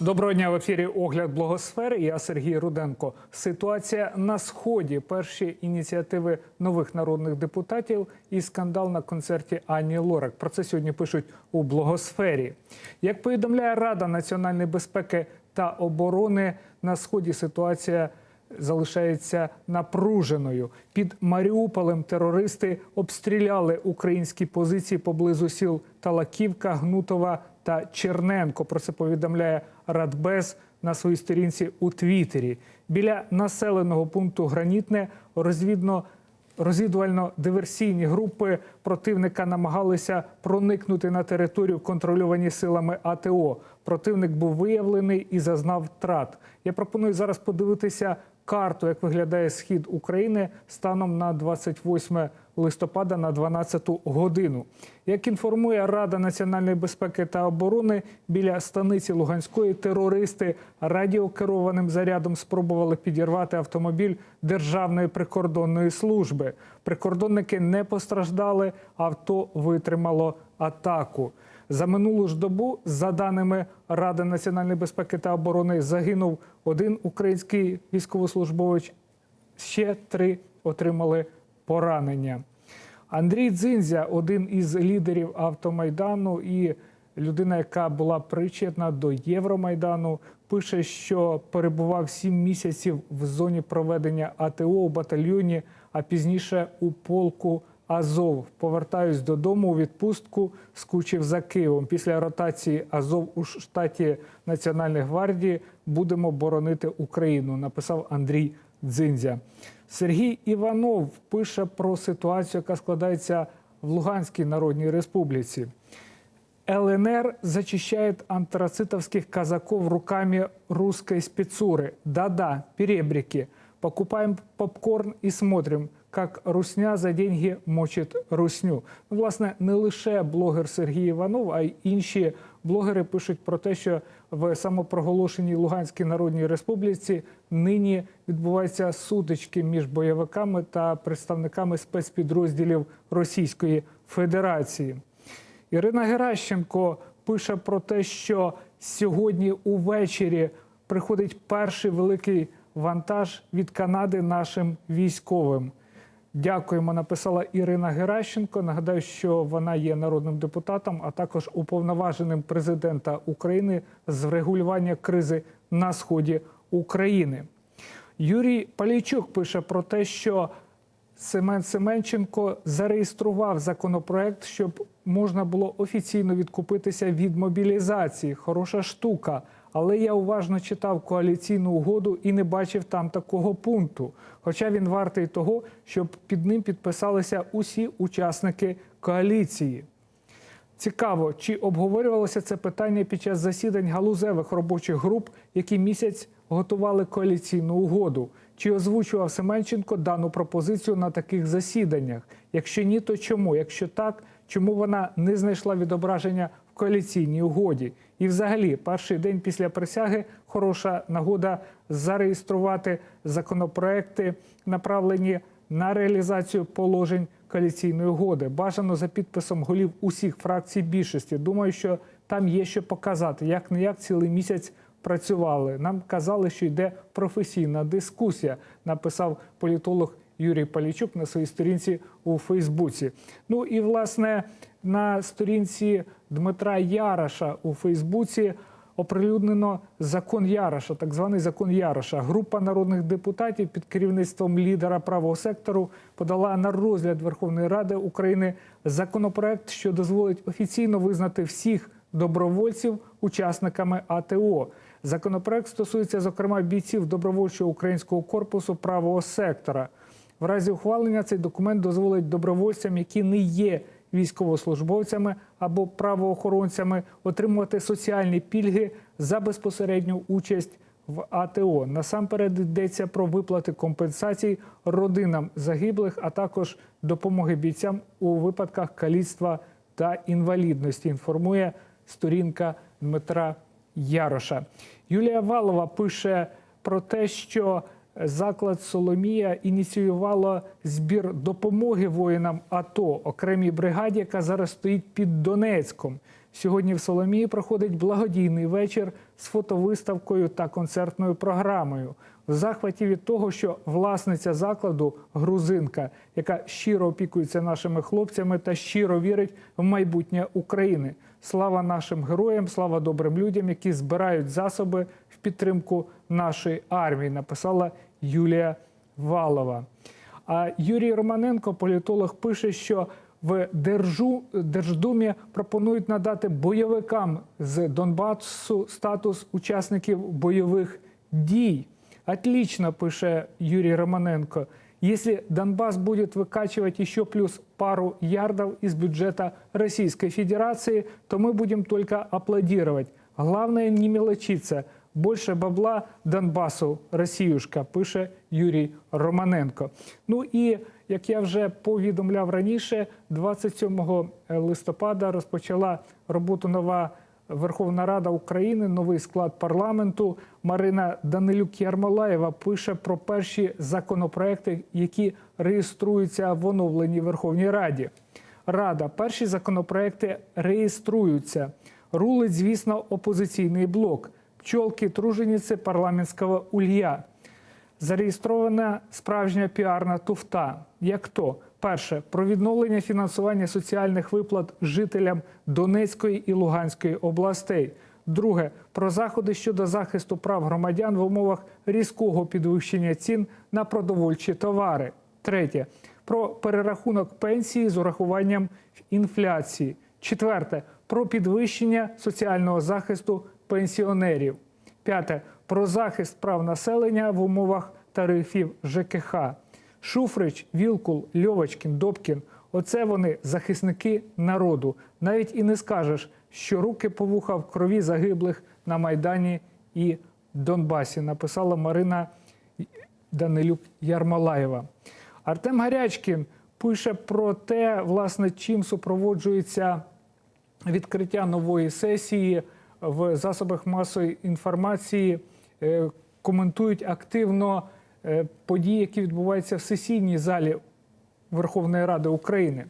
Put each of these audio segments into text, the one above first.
Доброго дня в ефірі Огляд Благосфери. Я Сергій Руденко. Ситуація на сході. Перші ініціативи нових народних депутатів і скандал на концерті Ані Лорак. Про це сьогодні пишуть у Благосфері. Як повідомляє Рада національної безпеки та оборони, на сході ситуація залишається напруженою. Під Маріуполем терористи обстріляли українські позиції поблизу сіл Талаківка, Гнутова та Черненко. Про це повідомляє Радбез на своїй сторінці у Твіттері. Біля населеного пункту Гранітне розвідно. Розвідувально-диверсійні групи противника намагалися проникнути на територію, контрольовані силами АТО. Противник був виявлений і зазнав втрат. Я пропоную зараз подивитися карту, як виглядає схід України станом на 28 листопада на 12 годину. Як інформує Рада національної безпеки та оборони, біля станиці Луганської терористи радіокерованим зарядом спробували підірвати автомобіль Державної прикордонної служби. Прикордонники не постраждали, авто витримало атаку. За минулу ж добу, за даними Ради національної безпеки та оборони, загинув один український військовослужбовець. Ще три отримали поранення. Андрій Дзинзя, один із лідерів автомайдану і людина, яка була причетна до Євромайдану, пише, що перебував сім місяців в зоні проведення АТО у батальйоні, а пізніше у полку Азов. Повертаюсь додому у відпустку, скучив за Києвом. Після ротації Азов у штаті Національної гвардії будемо боронити Україну. Написав Андрій Дзиндзя. Сергій Іванов пише про ситуацію, яка складається в Луганській Народній Республіці. ЛНР зачищает антрацитовских казаков руками русской спецуры. Да-да, перебрики. Покупаем попкорн і смотрим, як русня за деньги мочить русню. Ну, власне, не лише блогер Сергій Іванов, а й інші блогери пишуть про те, що в самопроголошеній Луганській Народній Республіці нині відбуваються сутички між бойовиками та представниками спецпідрозділів Російської Федерації. Ірина Геращенко пише про те, що сьогодні увечері приходить перший великий вантаж від Канади нашим військовим. Дякуємо, написала Ірина Геращенко. Нагадаю, що вона є народним депутатом, а також уповноваженим президента України з врегулювання кризи на сході України. Юрій Палійчук пише про те, що Семен Семенченко зареєстрував законопроект, щоб можна було офіційно відкупитися від мобілізації. Хороша штука. Але я уважно читав коаліційну угоду і не бачив там такого пункту. Хоча він вартий того, щоб під ним підписалися усі учасники коаліції. Цікаво, чи обговорювалося це питання під час засідань галузевих робочих груп, які місяць готували коаліційну угоду. Чи озвучував Семенченко дану пропозицію на таких засіданнях? Якщо ні, то чому? Якщо так, чому вона не знайшла відображення в коаліційній угоді? І, взагалі, перший день після присяги хороша нагода зареєструвати законопроекти, направлені на реалізацію положень коаліційної угоди. Бажано за підписом голів усіх фракцій більшості. Думаю, що там є що показати. Як не як цілий місяць працювали. Нам казали, що йде професійна дискусія. Написав політолог Юрій Палічук на своїй сторінці у Фейсбуці. Ну і власне на сторінці Дмитра Яроша у Фейсбуці. Оприлюднено закон Яроша, так званий закон Яроша. Група народних депутатів під керівництвом лідера правого сектору подала на розгляд Верховної Ради України законопроект, що дозволить офіційно визнати всіх добровольців учасниками АТО. Законопроект стосується, зокрема, бійців добровольчого українського корпусу правого сектора. В разі ухвалення цей документ дозволить добровольцям, які не є військовослужбовцями або правоохоронцями, отримувати соціальні пільги за безпосередню участь в АТО. Насамперед йдеться про виплати компенсацій родинам загиблих, а також допомоги бійцям у випадках каліцтва та інвалідності. Інформує сторінка Дмитра Яроша. Юлія Валова пише про те, що заклад Соломія ініціювала збір допомоги воїнам АТО, окремій бригаді, яка зараз стоїть під Донецьком. Сьогодні в Соломії проходить благодійний вечір з фотовиставкою та концертною програмою. В захваті від того, що власниця закладу грузинка, яка щиро опікується нашими хлопцями та щиро вірить в майбутнє України. Слава нашим героям, слава добрим людям, які збирають засоби в підтримку нашої армії. Написала Юлія Валова. А Юрій Романенко, політолог, пише, що в Держу, Держдумі пропонують надати бойовикам з Донбасу статус учасників бойових дій. Отлично, пише Юрий Романенко. Если Донбасс будет выкачивать еще плюс пару ярдов из бюджета Российской Федерации, то мы будем только аплодировать. Главное не мелочиться. Больше бабла Донбасу, Росіюшка, пише Юрій Романенко. Ну і як я вже повідомляв раніше, 27 листопада розпочала роботу нова Верховна Рада України, новий склад парламенту. Марина Данилюк Ярмолаєва пише про перші законопроекти, які реєструються в оновленій Верховній Раді. Рада, перші законопроекти реєструються. Рулить, звісно, опозиційний блок. Пчолки, тружениці парламентського улья. Зареєстрована справжня піарна туфта. Як то? Перше про відновлення фінансування соціальних виплат жителям Донецької і Луганської областей. Друге про заходи щодо захисту прав громадян в умовах різкого підвищення цін на продовольчі товари. Третє про перерахунок пенсії з урахуванням інфляції. Четверте про підвищення соціального захисту пенсіонерів. П'яте про захист прав населення в умовах тарифів ЖКХ. Шуфрич, Вілкул, Льовочкін, Добкін оце вони захисники народу. Навіть і не скажеш, що руки по вуха в крові загиблих на Майдані і Донбасі, написала Марина Данилюк Ярмолаєва. Артем Гарячкін пише про те, власне, чим супроводжується відкриття нової сесії в засобах масової інформації. Е, Коментують активно е, події, які відбуваються в сесійній залі Верховної Ради України.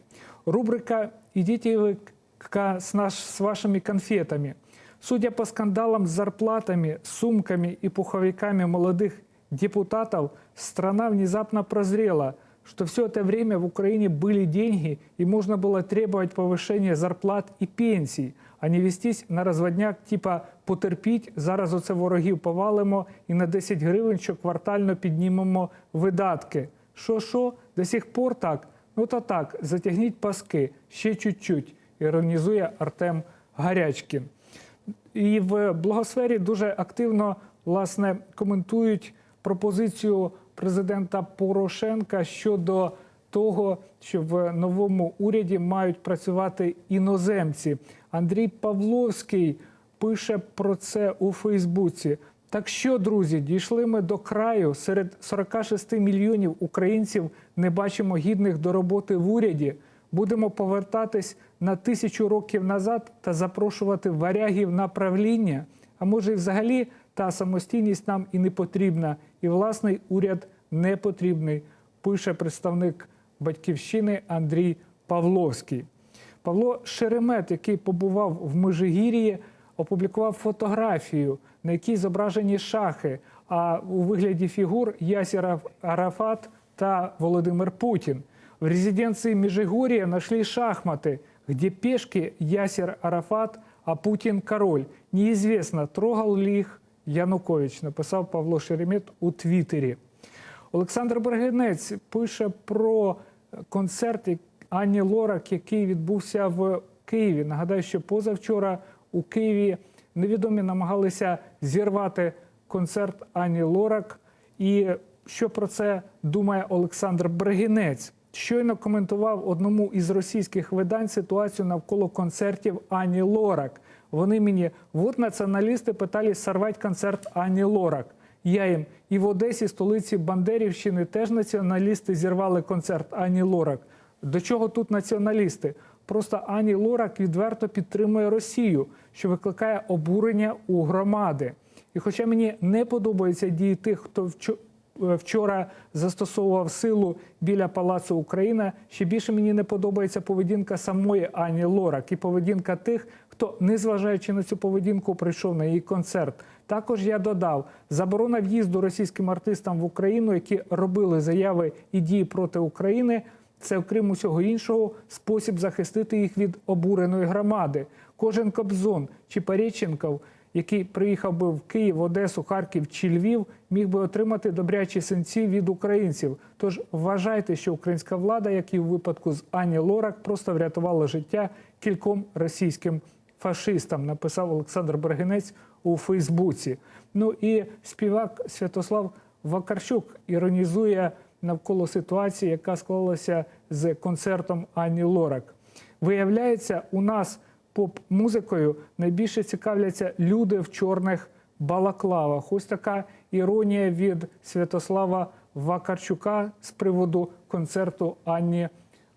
Рубрика «Идите вы к- с, наш, с вашими конфетами». Судя по скандалам с зарплатами, сумками и пуховиками молодых депутатов, страна внезапно прозрела, что все это время в Украине были деньги и можно было требовать повышения зарплат и пенсий, а не вестись на розводняк типа потерпіть, зараз оце ворогів повалимо і на 10 гривень щоквартально піднімемо видатки. Що що? До сих пор так? Ну то так, затягніть паски, ще чуть-чуть, іронізує Артем Гарячкін. І в благосфері дуже активно власне коментують пропозицію президента Порошенка щодо того, що в новому уряді мають працювати іноземці. Андрій Павловський пише про це у Фейсбуці. Так що, друзі, дійшли ми до краю. Серед 46 мільйонів українців не бачимо гідних до роботи в уряді. Будемо повертатись на тисячу років назад та запрошувати варягів на правління. А може, і взагалі та самостійність нам і не потрібна, і власний уряд не потрібний, пише представник батьківщини Андрій Павловський. Павло Шеремет, який побував в Межигір'ї, опублікував фотографію, на якій зображені шахи, а у вигляді фігур Ясір Арафат та Володимир Путін. В резиденции Межигорья нашли шахматы, где пешки Ясер Арафат, а Путин король. Неизвестно, трогал ли их Янукович, написав Павло Шеремет у Твіттері. Олександр Бергенець пише про концерт Ані Лорак, який відбувся в Києві. Нагадаю, що позавчора у Києві невідомі намагалися зірвати концерт Ані Лорак. І що про це думає Олександр Брегінець? Щойно коментував одному із російських видань ситуацію навколо концертів Ані Лорак. Вони мені, вот націоналісти питались сорвати концерт Ані Лорак. Я їм і в Одесі, столиці Бандерівщини, теж націоналісти зірвали концерт Ані Лорак. До чого тут націоналісти? Просто Ані Лорак відверто підтримує Росію, що викликає обурення у громади. І хоча мені не подобаються дії тих, хто вчора застосовував силу біля Палацу Україна. Ще більше мені не подобається поведінка самої Ані Лорак і поведінка тих, хто, незважаючи на цю поведінку, прийшов на її концерт. Також я додав заборона в'їзду російським артистам в Україну, які робили заяви і дії проти України. Це, окрім усього іншого, спосіб захистити їх від обуреної громади. Кожен Кобзон чи Пареченков, який приїхав би в Київ, Одесу, Харків чи Львів, міг би отримати добрячі синці від українців. Тож вважайте, що українська влада, як і в випадку з Ані Лорак, просто врятувала життя кільком російським фашистам, написав Олександр Бергенець у Фейсбуці. Ну і співак Святослав Вакарчук іронізує навколо ситуації, яка склалася з концертом Ані Лорак. Виявляється, у нас поп-музикою найбільше цікавляться люди в чорних балаклавах. Ось така іронія від Святослава Вакарчука з приводу концерту Ані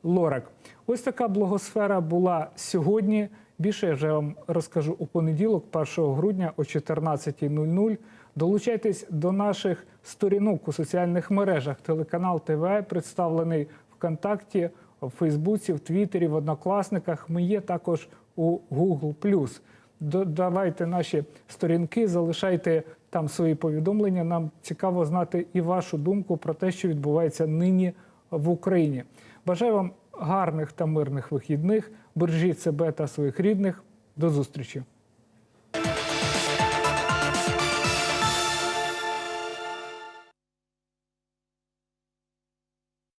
Лорак. Ось така блогосфера була сьогодні. Більше я вже вам розкажу у понеділок, 1 грудня о 14.00. Долучайтесь до наших сторінок у соціальних мережах. Телеканал ТВ представлений ВКонтакті, в Фейсбуці, в Твіттері, в Однокласниках. Ми є також у Google+. Додавайте наші сторінки, залишайте там свої повідомлення. Нам цікаво знати і вашу думку про те, що відбувається нині в Україні. Бажаю вам гарних та мирних вихідних. Бережіть себе та своїх рідних. До зустрічі.